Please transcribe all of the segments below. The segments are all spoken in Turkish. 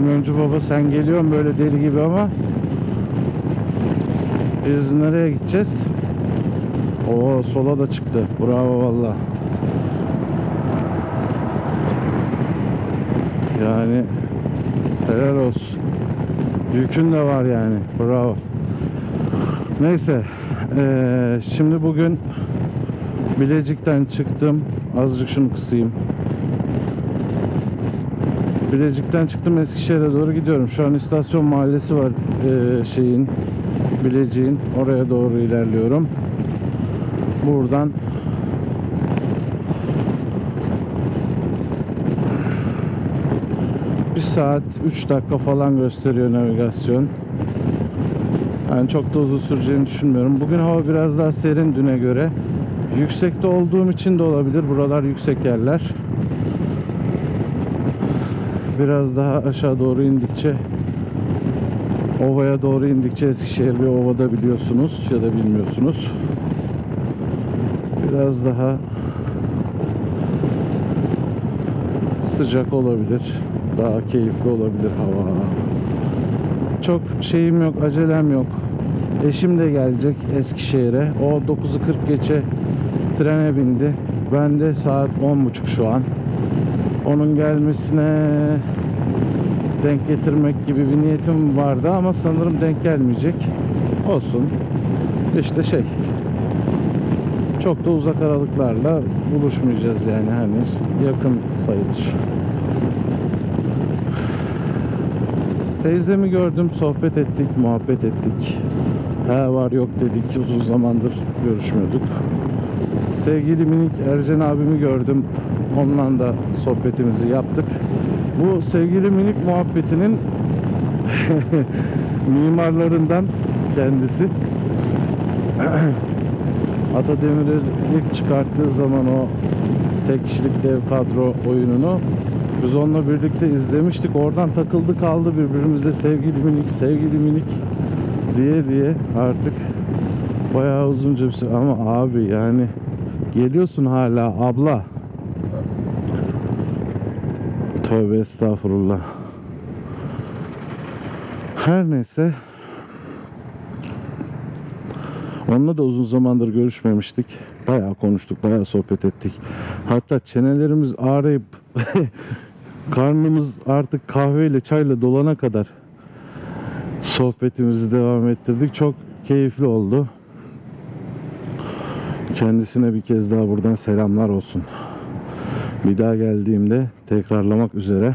Kamyoncu baba sen geliyorsun böyle deli gibi ama biz nereye gideceğiz? Oo sola da çıktı. Bravo valla. Yani helal olsun. Yükün de var yani. Bravo. Neyse. eee, şimdi bugün Bilecik'ten çıktım. Azıcık şunu kısayım. Bilecik'ten çıktım Eskişehir'e doğru gidiyorum. Şu an istasyon mahallesi var eee, şeyin Bilecik'in oraya doğru ilerliyorum. Buradan bir saat 3 dakika falan gösteriyor navigasyon. Yani çok da uzun süreceğini düşünmüyorum. Bugün hava biraz daha serin düne göre. Yüksekte olduğum için de olabilir. Buralar yüksek yerler. Biraz daha aşağı doğru indikçe Ovaya doğru indikçe Eskişehir bir ovada biliyorsunuz ya da bilmiyorsunuz. Biraz daha sıcak olabilir. Daha keyifli olabilir hava. Çok şeyim yok, acelem yok. Eşim de gelecek Eskişehir'e. O 9'u 40 geçe trene bindi. Ben de saat 10.30 şu an. Onun gelmesine denk getirmek gibi bir niyetim vardı ama sanırım denk gelmeyecek. Olsun. İşte şey. Çok da uzak aralıklarla buluşmayacağız yani hani yakın sayılır. Teyzemi gördüm, sohbet ettik, muhabbet ettik. Ha var yok dedik, uzun zamandır görüşmüyorduk. Sevgili minik Ercan abimi gördüm. Onunla da sohbetimizi yaptık. Bu sevgili minik muhabbetinin mimarlarından kendisi. Atademir'i ilk çıkarttığı zaman o tek kişilik dev kadro oyununu biz onunla birlikte izlemiştik. Oradan takıldı kaldı birbirimize sevgili minik, sevgili minik diye diye artık bayağı uzunca bir süre. Ama abi yani geliyorsun hala abla. Tövbe estağfurullah. Her neyse. Onunla da uzun zamandır görüşmemiştik. Bayağı konuştuk, bayağı sohbet ettik. Hatta çenelerimiz ağrıyıp karnımız artık kahveyle çayla dolana kadar sohbetimizi devam ettirdik. Çok keyifli oldu. Kendisine bir kez daha buradan selamlar olsun. Bir daha geldiğimde tekrarlamak üzere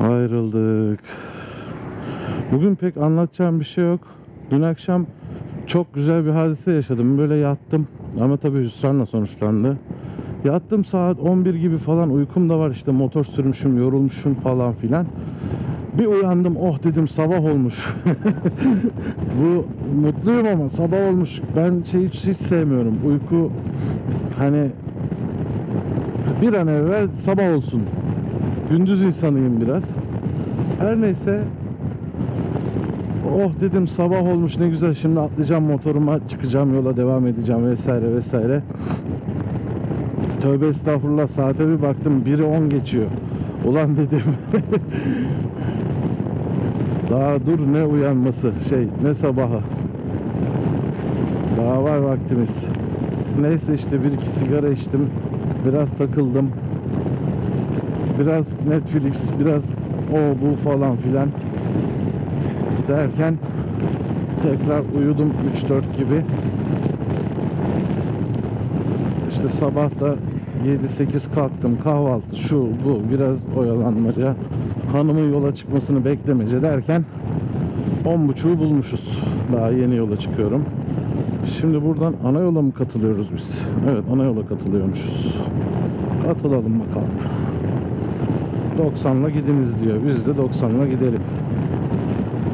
ayrıldık. Bugün pek anlatacağım bir şey yok. Dün akşam çok güzel bir hadise yaşadım. Böyle yattım ama tabii hüsranla sonuçlandı. Yattım saat 11 gibi falan uykum da var işte motor sürmüşüm yorulmuşum falan filan. Bir uyandım oh dedim sabah olmuş. Bu mutluyum ama sabah olmuş. Ben şey hiç, hiç sevmiyorum. Uyku hani bir an evvel sabah olsun. Gündüz insanıyım biraz. Her neyse oh dedim sabah olmuş ne güzel şimdi atlayacağım motoruma çıkacağım yola devam edeceğim vesaire vesaire. Tövbe estağfurullah saate bir baktım biri 10 geçiyor. Ulan dedim. Daha dur ne uyanması şey ne sabahı. Daha var vaktimiz. Neyse işte bir iki sigara içtim. Biraz takıldım. Biraz Netflix, biraz o bu falan filan derken tekrar uyudum 3-4 gibi. İşte sabah da 7-8 kalktım kahvaltı şu bu biraz oyalanmaca hanımın yola çıkmasını beklemece derken 10.30'u bulmuşuz. Daha yeni yola çıkıyorum. Şimdi buradan ana yola mı katılıyoruz biz? Evet ana yola katılıyormuşuz. Katılalım bakalım. 90'la gidiniz diyor. Biz de 90'la gidelim.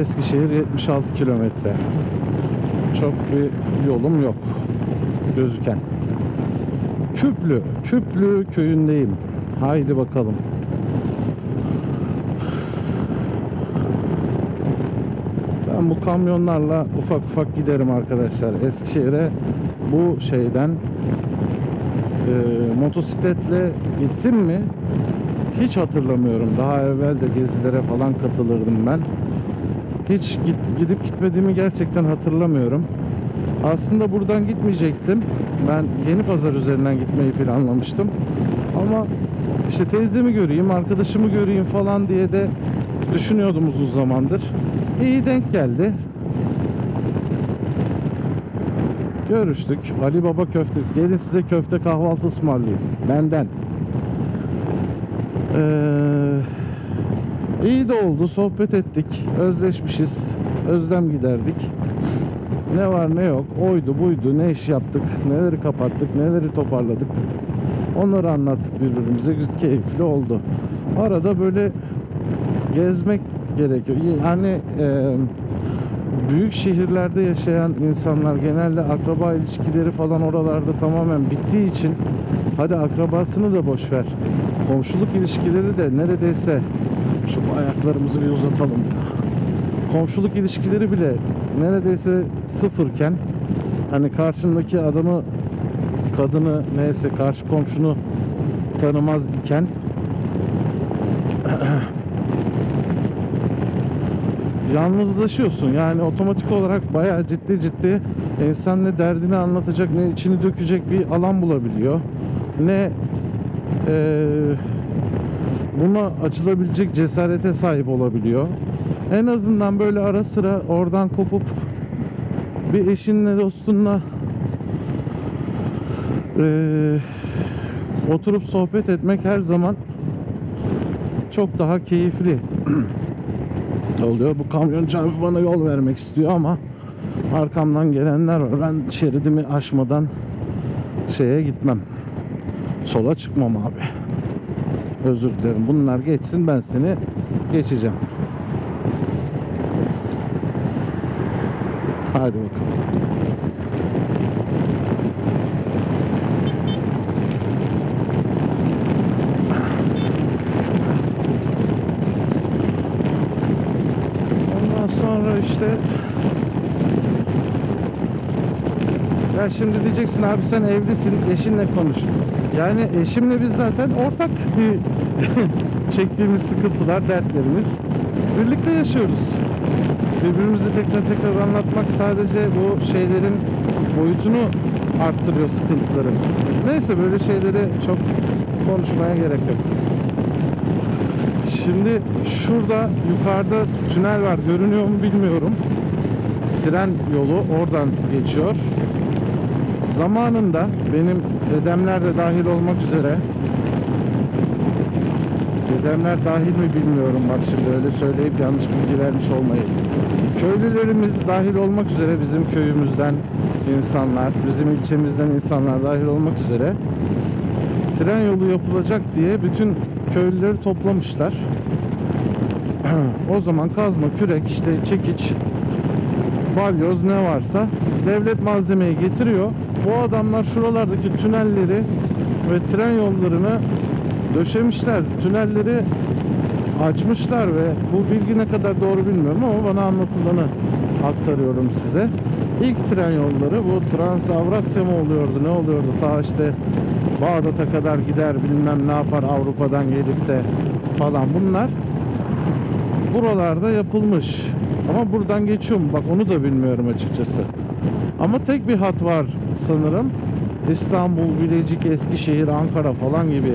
Eskişehir 76 kilometre. Çok bir yolum yok. Gözüken. Küplü. Küplü köyündeyim. Haydi bakalım. Ben bu kamyonlarla ufak ufak giderim arkadaşlar. Eskişehir'e bu şeyden e, motosikletle gittim mi hiç hatırlamıyorum. Daha evvel de gezilere falan katılırdım ben. Hiç git, gidip gitmediğimi gerçekten hatırlamıyorum. Aslında buradan gitmeyecektim. Ben Yeni Pazar üzerinden gitmeyi planlamıştım. Ama işte teyzemi göreyim, arkadaşımı göreyim falan diye de düşünüyordum uzun zamandır. İyi denk geldi. Görüştük. Ali Baba köfte. Gelin size köfte kahvaltı ısmarlayayım. Benden. Ee, iyi de oldu. Sohbet ettik. Özleşmişiz. Özlem giderdik. Ne var ne yok. Oydu buydu. Ne iş yaptık. Neleri kapattık. Neleri toparladık. Onları anlattık birbirimize. Keyifli oldu. Arada böyle gezmek gerekiyor. Yani e, büyük şehirlerde yaşayan insanlar genelde akraba ilişkileri falan oralarda tamamen bittiği için hadi akrabasını da boş ver. Komşuluk ilişkileri de neredeyse şu ayaklarımızı bir uzatalım. Komşuluk ilişkileri bile neredeyse sıfırken hani karşındaki adamı kadını neyse karşı komşunu tanımaz iken yalnızlaşıyorsun. Yani otomatik olarak bayağı ciddi ciddi insan ne derdini anlatacak ne içini dökecek bir alan bulabiliyor. Ne eee buna açılabilecek cesarete sahip olabiliyor. En azından böyle ara sıra oradan kopup bir eşinle dostunla eee, oturup sohbet etmek her zaman çok daha keyifli oluyor. Bu kamyoncu abi bana yol vermek istiyor ama arkamdan gelenler var. Ben şeridimi aşmadan şeye gitmem. Sola çıkmam abi. Özür dilerim. Bunlar geçsin ben seni geçeceğim. Hadi bakalım. Ondan sonra işte ya şimdi diyeceksin abi sen evlisin eşinle konuş. Yani eşimle biz zaten ortak bir çektiğimiz sıkıntılar, dertlerimiz birlikte yaşıyoruz. Birbirimizi tekrar tekrar anlatmak sadece bu şeylerin boyutunu arttırıyor sıkıntıların. Neyse böyle şeyleri çok konuşmaya gerek yok. Şimdi şurada yukarıda tünel var. Görünüyor mu bilmiyorum. Tren yolu oradan geçiyor. Zamanında benim dedemler de dahil olmak üzere dedemler dahil mi bilmiyorum bak şimdi öyle söyleyip yanlış bilgi vermiş olmayayım. Köylülerimiz dahil olmak üzere bizim köyümüzden insanlar, bizim ilçemizden insanlar dahil olmak üzere tren yolu yapılacak diye bütün köylüleri toplamışlar. o zaman kazma, kürek, işte çekiç, balyoz ne varsa devlet malzemeyi getiriyor. Bu adamlar şuralardaki tünelleri ve tren yollarını döşemişler. Tünelleri açmışlar ve bu bilgi ne kadar doğru bilmiyorum ama bana anlatılanı aktarıyorum size. İlk tren yolları bu Transavrasya mı oluyordu ne oluyordu ta işte Bağdat'a kadar gider bilmem ne yapar Avrupa'dan gelip de falan bunlar buralarda yapılmış. Ama buradan geçiyor mu? Bak onu da bilmiyorum açıkçası. Ama tek bir hat var sanırım. İstanbul, Bilecik, Eskişehir, Ankara falan gibi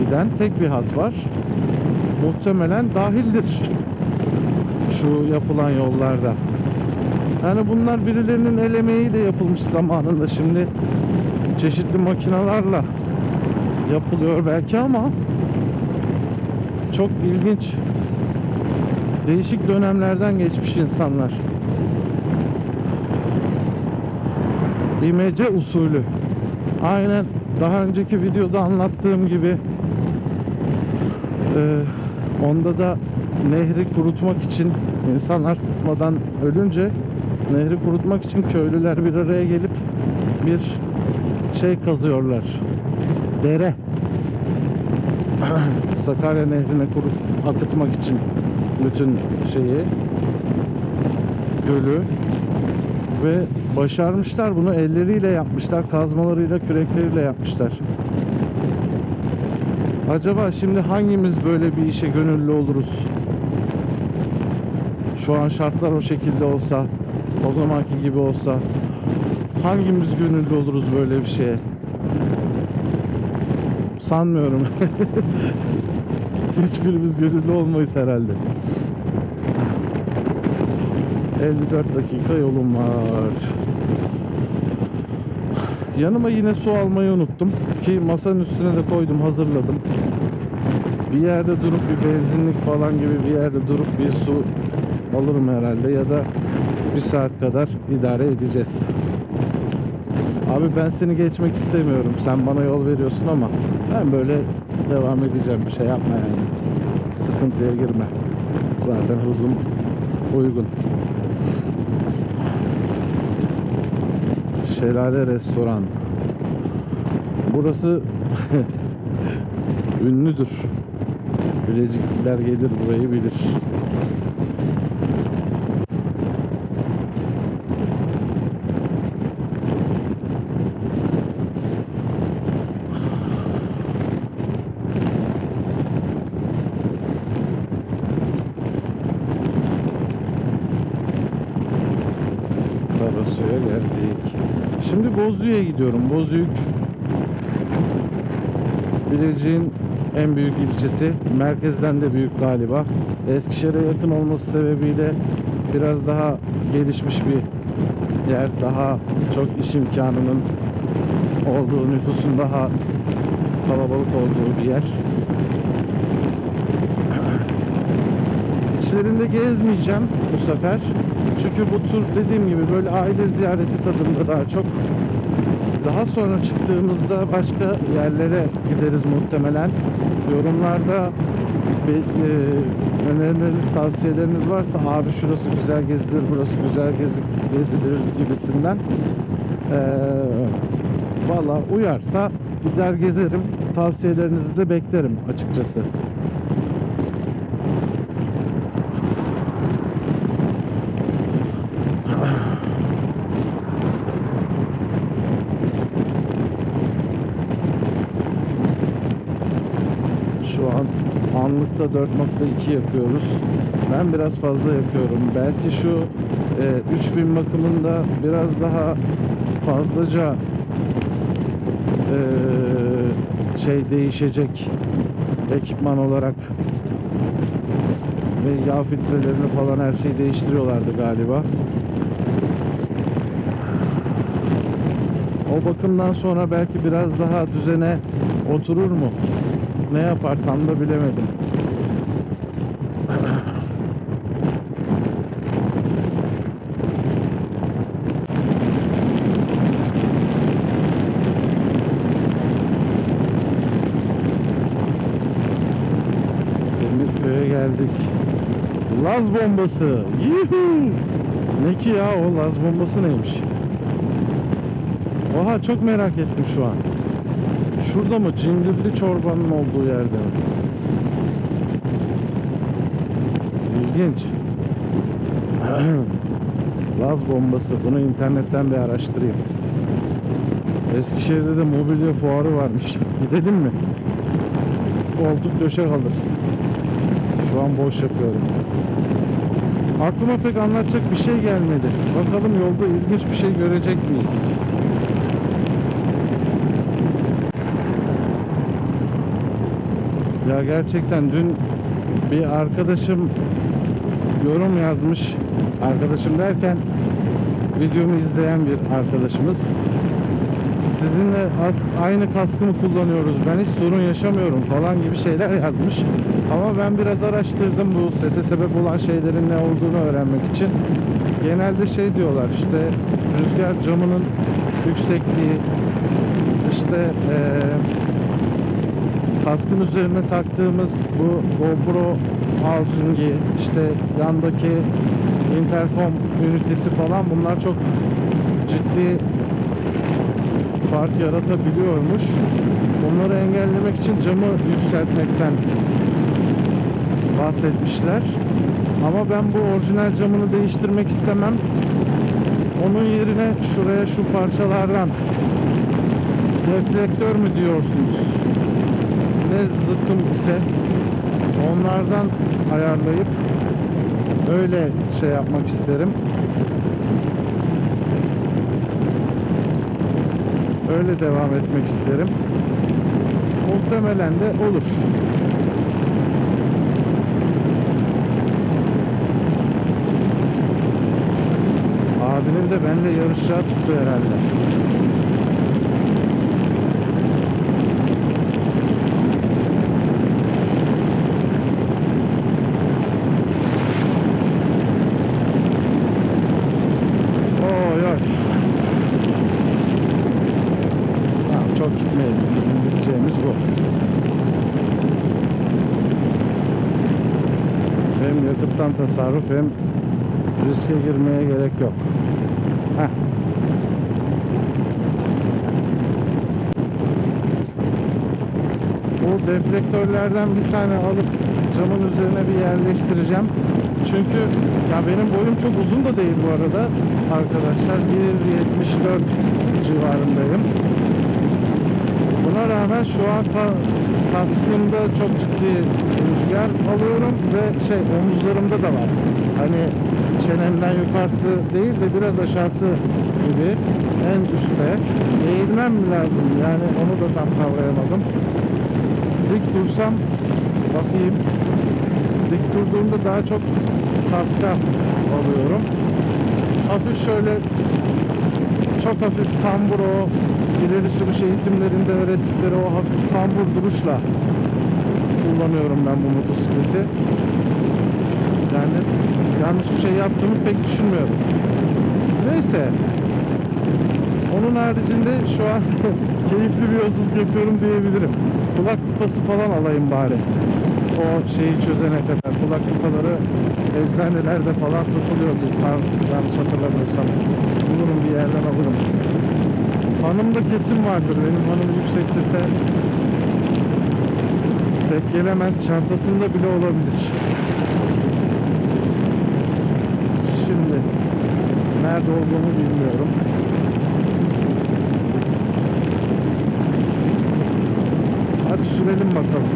giden tek bir hat var. Muhtemelen dahildir şu yapılan yollarda. Yani bunlar birilerinin el emeğiyle yapılmış zamanında. Şimdi çeşitli makinalarla yapılıyor belki ama çok ilginç değişik dönemlerden geçmiş insanlar. İmece usulü. Aynen daha önceki videoda anlattığım gibi e, onda da nehri kurutmak için insanlar sıtmadan ölünce nehri kurutmak için köylüler bir araya gelip bir şey kazıyorlar. Dere. Sakarya Nehri'ne kurut akıtmak için bütün şeyi gölü ve başarmışlar bunu elleriyle yapmışlar kazmalarıyla kürekleriyle yapmışlar Acaba şimdi hangimiz böyle bir işe gönüllü oluruz? Şu an şartlar o şekilde olsa, o zamanki gibi olsa hangimiz gönüllü oluruz böyle bir şeye? Sanmıyorum. Hiçbirimiz gönüllü olmayız herhalde. 54 dakika yolum var. Yanıma yine su almayı unuttum ki masanın üstüne de koydum hazırladım. Bir yerde durup bir benzinlik falan gibi bir yerde durup bir su alırım herhalde ya da bir saat kadar idare edeceğiz. Abi ben seni geçmek istemiyorum. Sen bana yol veriyorsun ama ben böyle devam edeceğim. Bir şey yapma yani. Sıkıntıya girme. Zaten hızım uygun. Şelale Restoran. Burası ünlüdür. Bilecikliler gelir burayı bilir. Karasu'ya geldik. Şimdi Bozüyük'e gidiyorum. Bozüyük Bilecik'in en büyük ilçesi. Merkezden de büyük galiba. Eskişehir'e yakın olması sebebiyle biraz daha gelişmiş bir yer. Daha çok iş imkanının olduğu, nüfusun daha kalabalık olduğu bir yer. İçlerinde gezmeyeceğim bu sefer. Çünkü bu tur dediğim gibi böyle aile ziyareti tadında daha çok. Daha sonra çıktığımızda başka yerlere gideriz muhtemelen. Yorumlarda bir, e, önerileriniz, tavsiyeleriniz varsa abi şurası güzel gezilir, burası güzel gezi, gezilir gibisinden. E, Valla uyarsa gider gezerim. Tavsiyelerinizi de beklerim açıkçası. Şu an anlıkta 4.2 yakıyoruz. Ben biraz fazla yakıyorum. Belki şu e, 3000 bakımında biraz daha fazlaca e, şey değişecek ekipman olarak ve yağ filtrelerini falan her şeyi değiştiriyorlardı galiba. O bakımdan sonra belki biraz daha düzene oturur mu? Ne yapar tam da bilemedim. Demirköy'e geldik. Laz bombası. Yuhu! Ne ki ya o Laz bombası neymiş? Oha çok merak ettim şu an. Şurada mı? Cingirli çorbanın olduğu yerde mi? İlginç. Laz bombası. Bunu internetten bir araştırayım. Eskişehir'de de mobilya fuarı varmış. Gidelim mi? Koltuk döşek alırız. Şu an boş yapıyorum. Aklıma pek anlatacak bir şey gelmedi. Bakalım yolda ilginç bir şey görecek miyiz? Ya gerçekten dün bir arkadaşım yorum yazmış. Arkadaşım derken videomu izleyen bir arkadaşımız. Sizinle aynı kaskımı kullanıyoruz. Ben hiç sorun yaşamıyorum falan gibi şeyler yazmış. Ama ben biraz araştırdım bu sese sebep olan şeylerin ne olduğunu öğrenmek için. Genelde şey diyorlar işte rüzgar camının yüksekliği işte eee kaskın üzerine taktığımız bu GoPro housing'i işte yandaki intercom ünitesi falan bunlar çok ciddi fark yaratabiliyormuş. Bunları engellemek için camı yükseltmekten bahsetmişler. Ama ben bu orijinal camını değiştirmek istemem. Onun yerine şuraya şu parçalardan deflektör mü diyorsunuz? Ne zıkkım ise onlardan ayarlayıp öyle şey yapmak isterim. Öyle devam etmek isterim. Muhtemelen de olur. Abinin de benimle yarışacağı tuttu herhalde. Hem yakıttan tasarruf hem riske girmeye gerek yok. Heh. Bu deflektörlerden bir tane alıp camın üzerine bir yerleştireceğim. Çünkü ya benim boyum çok uzun da değil bu arada arkadaşlar. 1.74 civarındayım. Buna rağmen şu an ka- kaskımda çok ciddi rüzgar alıyorum ve şey omuzlarımda da var. Hani çenemden yukarısı değil de biraz aşağısı gibi en üstte. Eğilmem lazım? Yani onu da tam kavrayamadım. Dik dursam bakayım. Dik durduğumda daha çok kaska alıyorum. Hafif şöyle çok hafif kambur o ileri sürüş eğitimlerinde öğrettikleri o hafif kambur duruşla kullanıyorum ben bu motosikleti. Yani yanlış bir şey yaptığımı pek düşünmüyorum. Neyse. Onun haricinde şu an keyifli bir yolculuk yapıyorum diyebilirim. Kulak kupası falan alayım bari. O şeyi çözene kadar. Kulak kupaları eczanelerde falan satılıyordu. Yanlış hatırlamıyorsam. Bulurum bir yerden alırım. Hanımda kesim vardır. Benim hanım yüksek sese pek gelemez. Çantasında bile olabilir. Şimdi nerede olduğumu bilmiyorum. Hadi sürelim bakalım.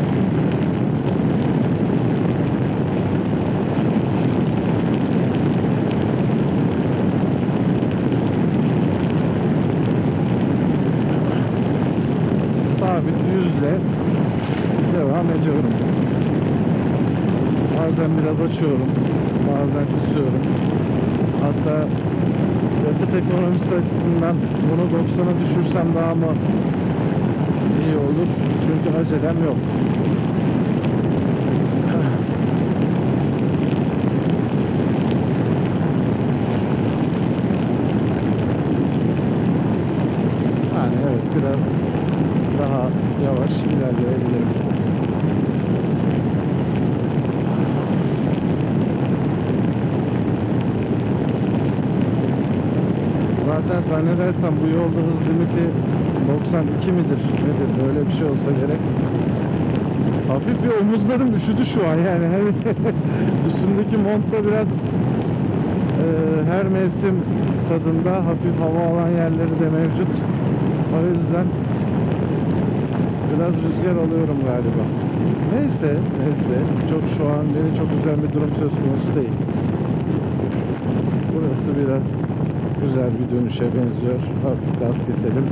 Bazen biraz açıyorum. Bazen kısıyorum. Hatta yakıt ekonomisi açısından bunu 90'a düşürsem daha mı iyi olur? Çünkü acelem yok. Yani evet biraz daha yavaş ilerleyebilirim. Zaten zannedersem bu yolda hız limiti 92 midir nedir böyle bir şey olsa gerek. Hafif bir omuzlarım üşüdü şu an yani hani üstümdeki montta biraz e, her mevsim tadında hafif hava alan yerleri de mevcut. O yüzden biraz rüzgar alıyorum galiba. Neyse, neyse. Çok şu an beni çok üzen bir durum söz konusu değil. Burası biraz güzel bir dönüşe benziyor. Hafif gaz keselim.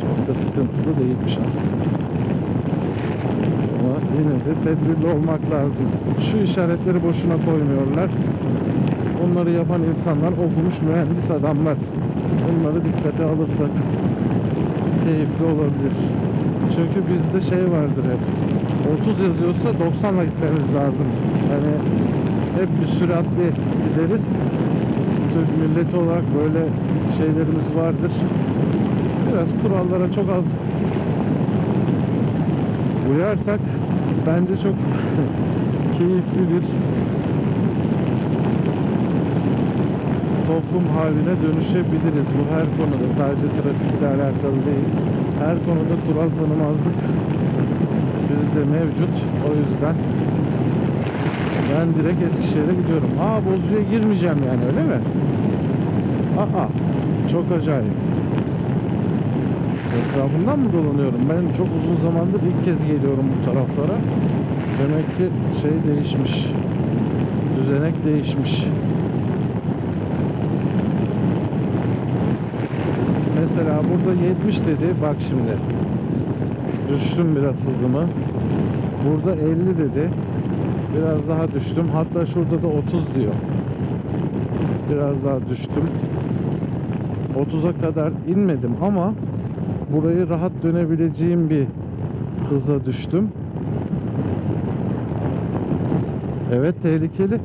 Çok da sıkıntılı değilmiş aslında. Ama yine de tedbirli olmak lazım. Şu işaretleri boşuna koymuyorlar. Onları yapan insanlar okumuş mühendis adamlar. Bunları dikkate alırsak keyifli olabilir. Çünkü bizde şey vardır hep. 30 yazıyorsa 90'la gitmemiz lazım. Hani hep bir süratli gideriz. Türk milleti olarak böyle şeylerimiz vardır. Biraz kurallara çok az uyarsak bence çok keyifli bir toplum haline dönüşebiliriz. Bu her konuda sadece trafikle alakalı değil. Her konuda kural tanımazlık bizde mevcut. O yüzden ben direkt Eskişehir'e gidiyorum. Aa Bozcu'ya girmeyeceğim yani öyle mi? Aa çok acayip. Etrafından mı dolanıyorum? Ben çok uzun zamandır ilk kez geliyorum bu taraflara. Demek ki şey değişmiş. Düzenek değişmiş. Mesela burada 70 dedi. Bak şimdi. Düştüm biraz hızımı. Burada 50 dedi. Biraz daha düştüm. Hatta şurada da 30 diyor. Biraz daha düştüm. 30'a kadar inmedim ama burayı rahat dönebileceğim bir hızla düştüm. Evet tehlikeli.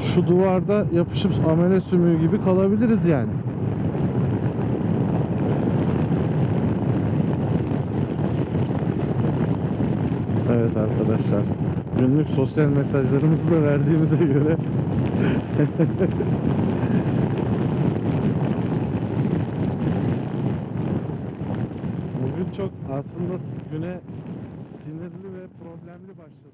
Şu duvarda yapışıp amele sümüğü gibi kalabiliriz yani. Evet arkadaşlar. Günlük sosyal mesajlarımızı da verdiğimize göre Bugün çok aslında güne sinirli ve problemli başladım.